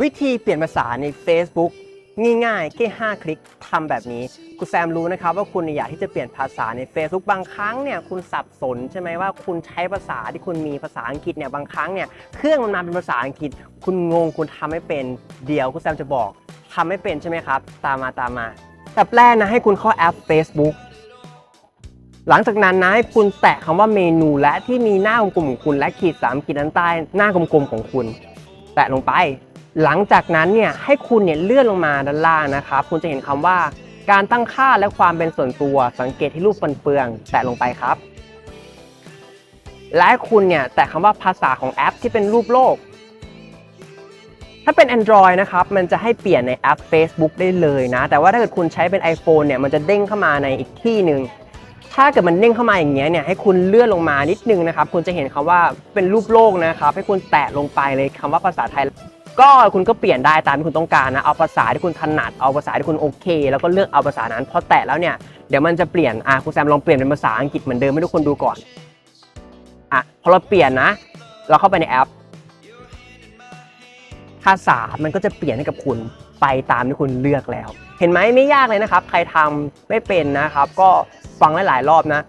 วิธีเปลี่ยนภาษาใน Facebook ง่ายๆแค่5คลิกทำแบบนี้ คุณแซมรู้นะครับว่าคุณอยากที่จะเปลี่ยนภาษาใน Facebook บางครั้งเนี่ยคุณสับสนใช่ไหมว่าคุณใช้ภาษาที่คุณมีภาษาอังกฤษเนี่ยบางครั้งเนี่ยเครื่องมันมาเป็นภาษาอังกฤษ คุณงงคุณทำไม่เป็นเดี๋ยวคุณแซมจะบอกทำไม่เป็นใช่ไหมครับ ตามมาตามมาแต่แรกนะให้คุณเข้าแอป Facebook หลังจากนั้นนะให้คุณแตะคำว่าเมนูและที่มีหน้ากลมๆของคุณและขีดสามขีดด้านใต้หน้ากลมๆของคุณ แตะลงไป หลังจากนั้นเนี่ยให้คุณเนี่ยเลื่อนลงมาด้านล่างนะครับ คุณจะเห็นคำว่า การตั้งค่าและความเป็นส่วนตัวสังเกตที่รูปฟันเฟือง แตะลงไปครับ และให้คุณเนี่ยแตะคำว่าภาษาของแอปที่เป็นรูปโลก ถ้าเป็น Android นะครับ มันจะให้เปลี่ยนในแอป Facebook ได้เลยนะ แต่ว่าถ้าเกิดคุณใช้เป็น iPhone เนี่ยมันจะเด้งเข้ามาในอีกที่หนึ่งถ้าเกิดมันเด้งเข้ามาอย่างเงี้ยเนี่ยให้คุณเลื่อนลงมานิดนึงนะครับ คุณจะเห็นคำว่าเป็นรูปโลกนะครับ ให้คุณแตะลงไปเลยคำว่าภาษาไทย ก็คุณก็เปลี่ยนได้ตามที่คุณต้องการนะ เอาภาษาที่คุณถนัด เอาภาษาที่คุณโอเค แล้วก็เลือกเอาภาษานั้น พอแตะแล้วเนี่ย เดี๋ยวมันจะเปลี่ยน อะคุณแซมลองเปลี่ยนเป็นภาษาอังกฤษเหมือนเดิมให้ทุกคนดูก่อน อะ พอเราเปลี่ยนนะ เราเข้าไปในแอป ภาษา มันก็จะเปลี่ยนให้กับคุณไปตามที่คุณเลือกแล้ว เห็นไหมไม่ยากเลยนะครับ ใครทำไม่เป็นนะครับ ก็ฟังหลายๆรอบนะ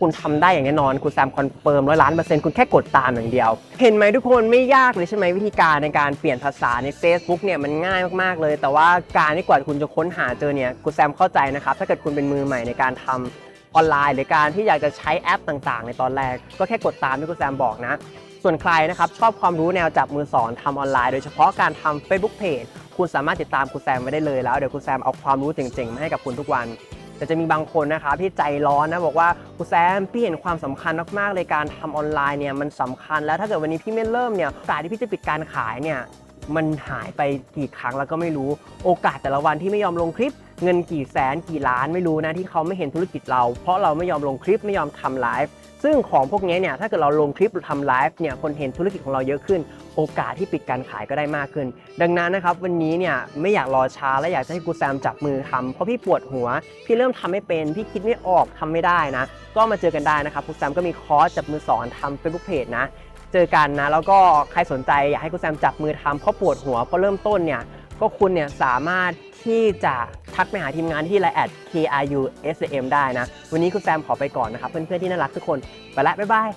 คุณทำได้อย่างแน่นอน คุณแซมคอนเฟิร์มร้อยล้านเปอร์เซ็นต์คุณแค่กดตามอย่างเดียว เห็นไหมทุกคนไม่ยากเลยใช่ไหมวิธีการในการเปลี่ยนภาษาใน Facebook เนี่ยมันง่ายมากๆเลย แต่ว่าการที่กว่าคุณจะค้นหาเจอเนี่ยคุณแซมเข้าใจนะครับถ้าเกิดคุณเป็นมือใหม่ในการทำออนไลน์ หรือการที่อยากจะใช้แอปต่างๆ ในตอนแรก ก็แค่กดตามที่คุณแซมบอกนะ ส่วนใครนะครับชอบความรู้แนวจับมือสอนทำออนไลน์ โดยเฉพาะการทำ Facebook Page คุณสามารถติดตามคุณแซมไว้ได้เลยแล้วเดี๋ยวคุณแซมเอาความรู้เจ๋งๆมาให้กับคุณทุกวัน แต่จะมีบางคนนะครับที่ใจร้อนนะบอกว่าคุณแซมพี่เห็นความสำคัญมากๆเลยการทำออนไลน์เนี่ยมันสำคัญแล้วถ้าเกิดวันนี้พี่ไม่เริ่มเนี่ยโอกาสที่พี่จะปิดการขายเนี่ย มันหายไปกี่ครั้งแล้วก็ไม่รู้ โอกาสแต่ละวันที่ไม่ยอมลงคลิป เงินกี่แสนกี่ล้านไม่รู้นะที่เขาไม่เห็นธุรกิจเรา เพราะเราไม่ยอมลงคลิปไม่ยอมทำไลฟ์ซึ่งของพวกนี้เนี่ยถ้าเกิดเราลงคลิปหรือทำไลฟ์เนี่ยคนเห็นธุรกิจของเราเยอะขึ้น โอกาสที่ปิดการขายก็ได้มากขึ้น ดังนั้นนะครับวันนี้เนี่ยไม่อยากรอช้าและอยากจะให้กูแซมจับมือทำเพราะพี่ปวดหัว พี่เริ่มทำไม่เป็นพี่คิดไม่ออกทำไม่ได้นะ ก็มาเจอกันได้นะครับกูแซมก็มีคอร์สจับมือสอนทำ Facebook Page นะ เจอกันนะ แล้วก็ใครสนใจอยากให้ครูแซมจับมือทำเพราะปวดหัวเพราะเริ่มต้นเนี่ยก็คุณเนี่ยสามารถที่จะทักไปหาทีมงานที่ไลน์แอด KRU SM ได้นะ วันนี้คุณแซมขอไปก่อนนะครับ เพื่อนๆที่น่ารักทุกคน ไปละ บ๊ายบาย